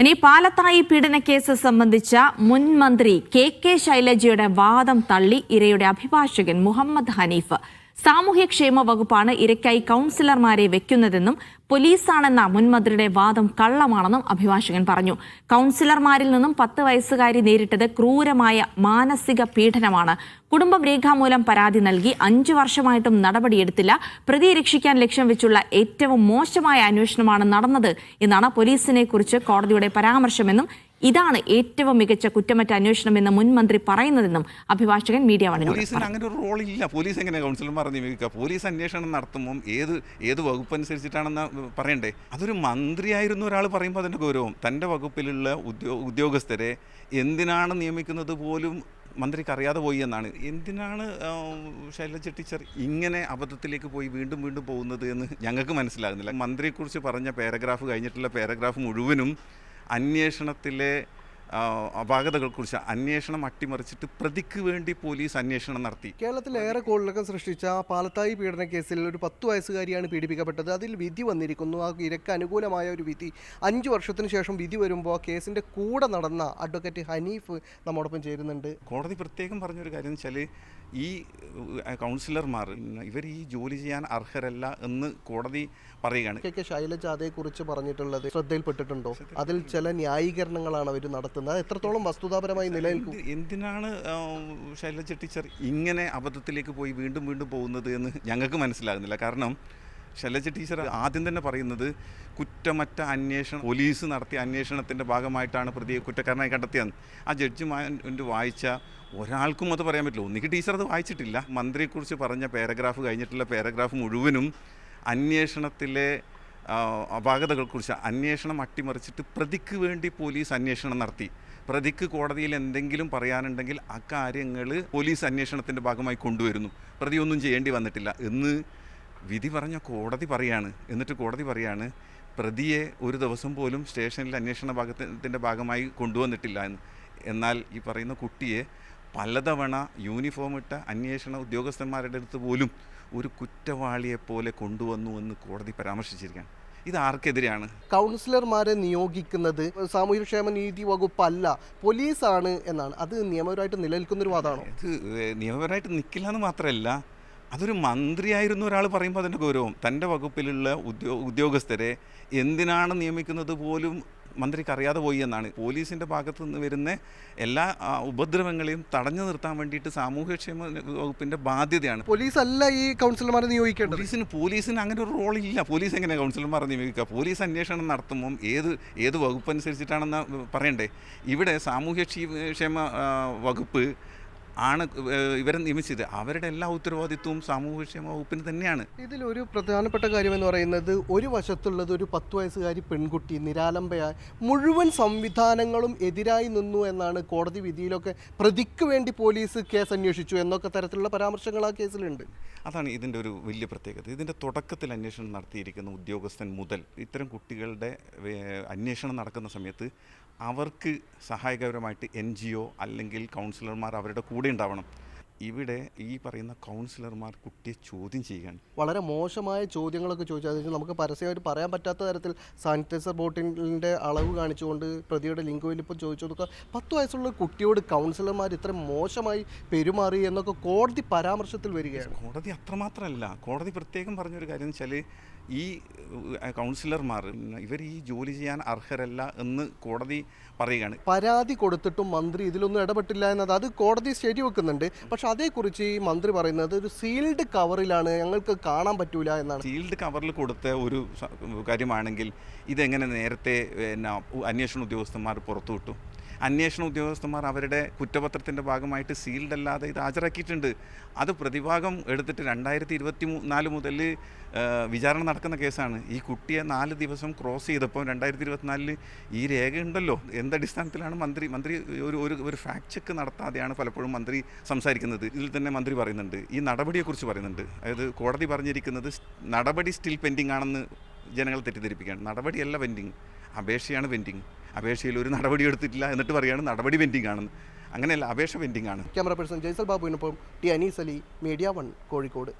ഇനി പാലത്തായി പീഡനക്കേസ് സംബന്ധിച്ച മുൻ മന്ത്രി കെ കെ ശൈലജയുടെ വാദം തള്ളി ഇരയുടെ അഭിഭാഷകൻ മുഹമ്മദ് ഹനീഫ്. സാമൂഹ്യക്ഷേമ വകുപ്പാണ് ഇരയ്ക്കായി കൗൺസിലർമാരെ വെക്കുന്നതെന്നും പോലീസാണെന്ന മുൻമന്ത്രിയുടെ വാദം കള്ളമാണെന്നും അഭിഭാഷകൻ പറഞ്ഞു. കൗൺസിലർമാരിൽ നിന്നും പത്ത് വയസ്സുകാരി നേരിട്ടത് ക്രൂരമായ മാനസിക പീഡനമാണ്. കുടുംബം രേഖാമൂലം പരാതി നൽകി അഞ്ചു വർഷമായിട്ടും നടപടിയെടുത്തില്ല. പ്രതിയെ രക്ഷിക്കാൻ ലക്ഷ്യം വെച്ചുള്ള ഏറ്റവും മോശമായ അന്വേഷണമാണ് നടന്നത് എന്നാണ് പോലീസിനെ കുറിച്ച് കോടതിയുടെ പരാമർശമെന്നും ഇതാണ് ഏറ്റവും മികച്ച കുറ്റമറ്റ അന്വേഷണമെന്ന് മുൻ മന്ത്രി പറയുന്നതെന്നും അഭിഭാഷകൻ മീഡിയ വണ്ണിനോട് അങ്ങനെ ഒരു റോൾ ഇല്ല. പോലീസ് എങ്ങനെ കൗൺസിലർമാർ നിയമിക്കുക പോലീസ് അന്വേഷണം നടത്തുമ്പോൾ ഏത് ഏത് വകുപ്പ് അനുസരിച്ചിട്ടാണെന്ന് പറയണ്ടേ? അതൊരു മന്ത്രിയായിരുന്ന ഒരാൾ പറയുമ്പോൾ അതിന്റെ ഗൗരവം. തന്റെ വകുപ്പിലുള്ള ഉദ്യോ ഉദ്യോഗസ്ഥരെ എന്തിനാണ് നിയമിക്കുന്നത് പോലും മന്ത്രിക്ക് അറിയാതെ പോയി എന്നാണ്. എന്തിനാണ് ശൈലജ ടീച്ചർ ഇങ്ങനെ അബദ്ധത്തിലേക്ക് പോയി വീണ്ടും വീണ്ടും പോകുന്നത് എന്ന് ഞങ്ങൾക്ക് മനസ്സിലാകുന്നില്ല. മന്ത്രിയെക്കുറിച്ച് പറഞ്ഞ പാരഗ്രാഫ് കഴിഞ്ഞിട്ടുള്ള പാരഗ്രാഫ് മുഴുവനും അന്വേഷണത്തിലെ അപാകതകളെക്കുറിച്ച് അന്വേഷണം അട്ടിമറിച്ചിട്ട് പ്രതിക്ക് വേണ്ടി പോലീസ് അന്വേഷണം നടത്തി. കേരളത്തിൽ ഏറെ കോളിലൊക്കെ സൃഷ്ടിച്ച പാലത്തായി പീഡന കേസിൽ ഒരു പത്ത് വയസ്സുകാരിയാണ് പീഡിപ്പിക്കപ്പെട്ടത്. അതിൽ വിധി വന്നിരിക്കുന്നു. ആ ഇരക്ക് അനുകൂലമായ ഒരു വിധി. അഞ്ച് വർഷത്തിന് ശേഷം വിധി വരുമ്പോൾ ആ കേസിന്റെ കൂടെ നടന്ന അഡ്വക്കേറ്റ് ഹനീഫ് നമ്മോടൊപ്പം ചേരുന്നുണ്ട്. കോടതി പ്രത്യേകം പറഞ്ഞൊരു കാര്യം എന്ന് വെച്ചാൽ ഈ കൗൺസിലർമാർ ഇവർ ഈ ജോലി ചെയ്യാൻ അർഹരല്ല എന്ന് കോടതി പറയുകയാണ്. കെ കെ ശൈലജ അതേക്കുറിച്ച് പറഞ്ഞിട്ടുള്ളത് ശ്രദ്ധയിൽപ്പെട്ടിട്ടുണ്ടോ? അതിൽ ചില ന്യായീകരണങ്ങളാണ് അവർ നടത്തുന്നത്. എത്രത്തോളം വസ്തുതാപരമായി നിലനിൽക്കും? എന്തിനാണ് ശൈലജ ടീച്ചർ ഇങ്ങനെ അബദ്ധത്തിലേക്ക് പോയി വീണ്ടും വീണ്ടും പോകുന്നത് എന്ന് ഞങ്ങൾക്ക് മനസ്സിലാകുന്നില്ല. കാരണം ശൈലജ ടീച്ചർ ആദ്യം തന്നെ പറയുന്നത് കുറ്റമറ്റ അന്വേഷണം പോലീസ് നടത്തിയ അന്വേഷണത്തിന്റെ ഭാഗമായിട്ടാണ് പ്രതിയെ കുറ്റക്കാരനായി കണ്ടെത്തിയത് ആ ജഡ്ജിമാന്റെ വായിച്ച ഒരാൾക്കും അത് പറയാൻ പറ്റില്ല. ഒന്നിക്ക് ടീച്ചർ അത് വായിച്ചിട്ടില്ല. മന്ത്രിയെക്കുറിച്ച് പറഞ്ഞ പാരഗ്രാഫ് കഴിഞ്ഞിട്ടുള്ള പാരഗ്രാഫ് മുഴുവനും അന്വേഷണത്തിലെ അപാകതകളെക്കുറിച്ച് അന്വേഷണം അട്ടിമറിച്ചിട്ട് പ്രതിക്ക് വേണ്ടി പോലീസ് അന്വേഷണം നടത്തി. പ്രതിക്ക് കോടതിയിൽ എന്തെങ്കിലും പറയാനുണ്ടെങ്കിൽ അക്കാര്യങ്ങൾ പോലീസ് അന്വേഷണത്തിന്റെ ഭാഗമായി കൊണ്ടുവരുന്നു. പ്രതി ഒന്നും ചെയ്യേണ്ടി വന്നിട്ടില്ല എന്ന് വിധി പറഞ്ഞ കോടതി പറയാണ്. എന്നിട്ട് കോടതി പറയാണ് പ്രതിയെ ഒരു ദിവസം പോലും സ്റ്റേഷനിൽ അന്വേഷണ ഭാഗത്തിന്റെ ഭാഗമായി കൊണ്ടുവന്നിട്ടില്ല എന്ന്. എന്നാൽ ഈ പറയുന്ന കുട്ടിയെ പലതവണ യൂണിഫോം ഇട്ട അന്വേഷണ ഉദ്യോഗസ്ഥന്മാരുടെ അടുത്ത് പോലും ഒരു കുറ്റവാളിയെപ്പോലെ കൊണ്ടുവന്നു എന്ന് കോടതി പരാമർശിച്ചിരിക്കുകയാണ്. ഇത് ആർക്കെതിരെയാണ്? കൗൺസിലർമാരെ നിയോഗിക്കുന്നത് സാമൂഹ്യക്ഷേമ നീതി വകുപ്പല്ല പോലീസാണ് എന്നാണ്. അത് നിയമപരമായിട്ട് നിലനിൽക്കുന്ന ഒരു വാദമാണോ? ഇത് നിയമപരമായിട്ട് നിൽക്കില്ല എന്ന് മാത്രമല്ല അതൊരു മന്ത്രിയായിരുന്നു ഒരാൾ പറയുമ്പോൾ അതിന്റെ ഗൗരവം. തന്റെ വകുപ്പിലുള്ള ഉദ്യോ ഉദ്യോഗസ്ഥരെ എന്തിനാണ് നിയമിക്കുന്നത് പോലും മന്ത്രിക്ക് അറിയാതെ പോയി എന്നാണ്. പോലീസിന്റെ ഭാഗത്തു നിന്ന് വരുന്ന എല്ലാ ഉപദ്രവങ്ങളെയും തടഞ്ഞു നിർത്താൻ വേണ്ടിയിട്ട് സാമൂഹ്യക്ഷേമ വകുപ്പിന്റെ ബാധ്യതയാണ്. പോലീസ് അല്ല ഈ കൗൺസിലർമാരെ നിയോഗിക്കേണ്ടത്? പോലീസിന് പോലീസിന് അങ്ങനെ ഒരു റോൾ ഇല്ല. പോലീസ് എങ്ങനെ കൗൺസിലർമാരെ നിയോഗിക്കുക പോലീസ് അന്വേഷണം നടത്തുമ്പം ഏത് ഏത് വകുപ്പ് അനുസരിച്ചിട്ടാണെന്ന് പറയണ്ടേ? ഇവിടെ സാമൂഹ്യ ക്ഷീ- ക്ഷേമ ആ, വകുപ്പ് ആണ് ഇവർ ഇവരെ നിയമിച്ചത്. അവരുടെ എല്ലാ ഉത്തരവാദിത്വവും സാമൂഹ്യക്ഷേമ വകുപ്പിന് തന്നെയാണ്. ഇതിൽ ഒരു പ്രധാനപ്പെട്ട കാര്യം എന്ന് പറയുന്നത് ഒരു വശത്തുള്ളത് ഒരു പത്ത് വയസ്സുകാരി പെൺകുട്ടി നിരാലംബയായ മുഴുവൻ സംവിധാനങ്ങളും എതിരായി നിന്നു എന്നാണ് കോടതി വിധിയിലൊക്കെ പ്രതിക്ക് വേണ്ടി പോലീസ് കേസ് അന്വേഷിച്ചു എന്നൊക്കെ തരത്തിലുള്ള പരാമർശങ്ങൾ ആ കേസിലുണ്ട്. അതാണ് ഇതിന്റെ ഒരു വലിയ പ്രത്യേകത. ഇതിന്റെ തുടക്കത്തിൽ അന്വേഷണം നടത്തിയിരിക്കുന്ന ഉദ്യോഗസ്ഥൻ മുതൽ ഇത്തരം കുട്ടികളുടെ അന്വേഷണം നടക്കുന്ന സമയത്ത് അവർക്ക് സഹായകരമായിട്ട് എൻ ജി ഒ അല്ലെങ്കിൽ കൗൺസിലർമാർ അവരുടെ കൂടെ ഉണ്ടാവണം. ഇവിടെ ഈ പറയുന്ന കൗൺസിലർമാർ കുട്ടിയെ ചോദ്യം ചെയ്യുകയാണ്. വളരെ മോശമായ ചോദ്യങ്ങളൊക്കെ ചോദിച്ചാൽ നമുക്ക് പരസ്യമായിട്ട് പറയാൻ പറ്റാത്ത തരത്തിൽ സാനിറ്റൈസർ ബോട്ടിലിന്റെ അളവ് കാണിച്ചുകൊണ്ട് പ്രതിയുടെ ലിങ്ക് വലിപ്പം ചോദിച്ചു കൊടുക്കുക പത്ത് വയസ്സുള്ള കുട്ടിയോട് കൗൺസിലർമാർ ഇത്ര മോശമായി പെരുമാറി എന്നൊക്കെ കോടതി പരാമർശത്തിൽ വരികയാണ്. കോടതി അത്രമാത്രമല്ല. കോടതി പ്രത്യേകം പറഞ്ഞൊരു കാര്യം എന്ന് വെച്ചാൽ ഈ കൗൺസിലർമാർ ഇവർ ഈ ജോലി ചെയ്യാൻ അർഹരല്ല എന്ന് കോടതി പറയുകയാണ്. പരാതി കൊടുത്തിട്ടും മന്ത്രി ഇതിലൊന്നും ഇടപെട്ടില്ല എന്നത് അത് കോടതി ശരിവെക്കുന്നുണ്ട്. പക്ഷെ അതേക്കുറിച്ച് ഈ മന്ത്രി പറയുന്നത് ഒരു സീൽഡ് കവറിലാണ് ഞങ്ങൾക്ക് കാണാൻ പറ്റൂല എന്നാണ്. സീൽഡ് കവറിൽ കൊടുത്ത ഒരു കാര്യമാണെങ്കിൽ ഇതെങ്ങനെ നേരത്തെ അന്വേഷണ ഉദ്യോഗസ്ഥന്മാർ പുറത്തുവിട്ടു? അന്വേഷണ ഉദ്യോഗസ്ഥന്മാർ അവരുടെ കുറ്റപത്രത്തിന്റെ ഭാഗമായിട്ട് സീൽഡ് അല്ലാതെ ഇത് ഹാജരാക്കിയിട്ടുണ്ട്. അത് പ്രതിഭാഗം എടുത്തിട്ട് രണ്ടായിരത്തി ഇരുപത്തി നാല് മുതൽ വിചാരണ നടക്കുന്ന കേസാണ്. ഈ കുട്ടിയെ നാല് ദിവസം ക്രോസ് ചെയ്തപ്പോൾ രണ്ടായിരത്തി ഇരുപത്തിനാലിൽ ഈ രേഖയുണ്ടല്ലോ. എന്തടിസ്ഥാനത്തിലാണ് മന്ത്രി മന്ത്രി ഒരു ഒരു ഒരു ഫാക്ട് ചെക്ക് നടത്താതെയാണ് പലപ്പോഴും മന്ത്രി സംസാരിക്കുന്നത്. ഇതിൽ തന്നെ മന്ത്രി പറയുന്നുണ്ട്. ഈ നടപടിയെക്കുറിച്ച് പറയുന്നുണ്ട്. അതായത് കോടതി പറഞ്ഞിരിക്കുന്നത് നടപടി സ്റ്റിൽ പെൻഡിങ് ആണെന്ന് ജനങ്ങൾ തെറ്റിദ്ധരിപ്പിക്കുകയാണ്. നടപടിയല്ല പെൻഡിങ് അപേക്ഷയാണ് പെൻഡിങ് അപേക്ഷയിൽ ഒരു നടപടി എടുത്തിട്ടില്ല എന്നിട്ട് പറയുകയാണ് നടപടി പെൻഡിങ് ആണെന്ന്. അങ്ങനെയല്ല അപേക്ഷ പെൻഡിങ് ആണ്. Camera person Jaisal ബാബുവിനൊപ്പം T Anees Ali media one Kozhikode.